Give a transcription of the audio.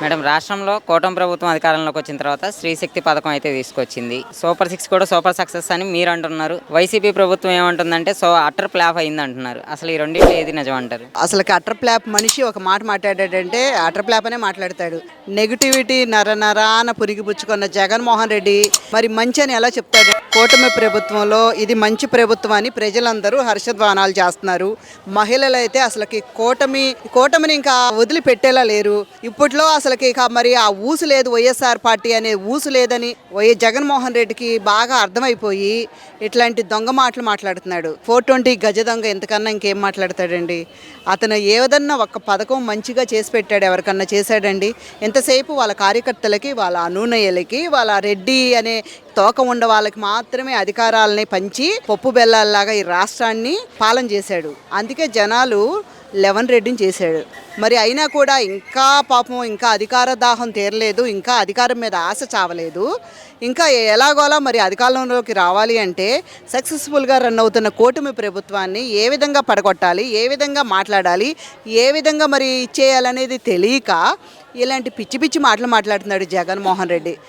Madam రాష్ట్రంలో కూటమి ప్రభుత్వం అధికారంలోకి వచ్చిన తర్వాత స్త్రీశక్తి పథకం అయితే తీసుకొచ్చింది. సూపర్ సిక్స్ కూడా సూపర్ సక్సెస్ అని మీరు అంటున్నారు వైసీపీ ప్రభుత్వం ఏమంటుందంటే సో అటర్ ప్లాప్ అయింది అంటున్నారు అసలు ఈ రెండింటిలో ఏది నిజం అంటారు అసలు అటర్ ప్లాప్ మనిషి ఒక మాట మాట్లాడాడంటే అటర్ ప్లాప్ అనే మాట్లాడతాడు. నెగిటివిటీ నర నరాన పురిగి పుచ్చుకున్న జగన్మోహన్ రెడ్డి మరి మంచి అని ఎలా చెప్తాడు? కూటమి ప్రభుత్వంలో ఇది మంచి ప్రభుత్వం అని ప్రజలందరూ హర్షధ్వానాలు చేస్తున్నారు. మహిళలు అయితే అసలుకి కూటమి కూటమిని ఇంకా వదిలిపెట్టేలా లేరు. ఇప్పట్లో అసలు అసలుకి ఇక మరి ఆ ఊసు లేదు వైఎస్ఆర్ పార్టీ అనే ఊసు లేదని వై జగన్మోహన్ రెడ్డికి బాగా అర్థమైపోయి ఇట్లాంటి దొంగ మాటలు మాట్లాడుతున్నాడు. ఫోర్ ట్వంటీ గజ దొంగ ఎంతకన్నా ఇంకేం మాట్లాడతాడండి? అతను ఏదన్నా ఒక పథకం మంచిగా చేసి పెట్టాడు ఎవరికన్నా చేశాడండి? ఎంతసేపు వాళ్ళ కార్యకర్తలకి వాళ్ళ అనునయ్యలకి వాళ్ళ రెడ్డి అనే తోక ఉండ వాళ్ళకి మాత్రమే అధికారాలని పంచి పప్పు బెల్లాల్లాగా ఈ రాష్ట్రాన్ని పాలన చేశాడు. అందుకే జనాలు లెవెన్ రెడ్డిని చేశాడు. మరి అయినా కూడా ఇంకా పాపం ఇంకా అధికార దాహం తీరలేదు ఇంకా అధికారం మీద ఆశ చావలేదు. ఇంకా ఎలాగోలా మరి అధికారంలోకి రావాలి అంటే సక్సెస్ఫుల్గా రన్ అవుతున్న కూటమి ప్రభుత్వాన్ని ఏ విధంగా పడగొట్టాలి ఏ విధంగా మాట్లాడాలి ఏ విధంగా మరి ఇచ్చేయాలనేది తెలియక ఇలాంటి పిచ్చి పిచ్చి మాటలు మాట్లాడుతున్నాడు జగన్మోహన్ రెడ్డి.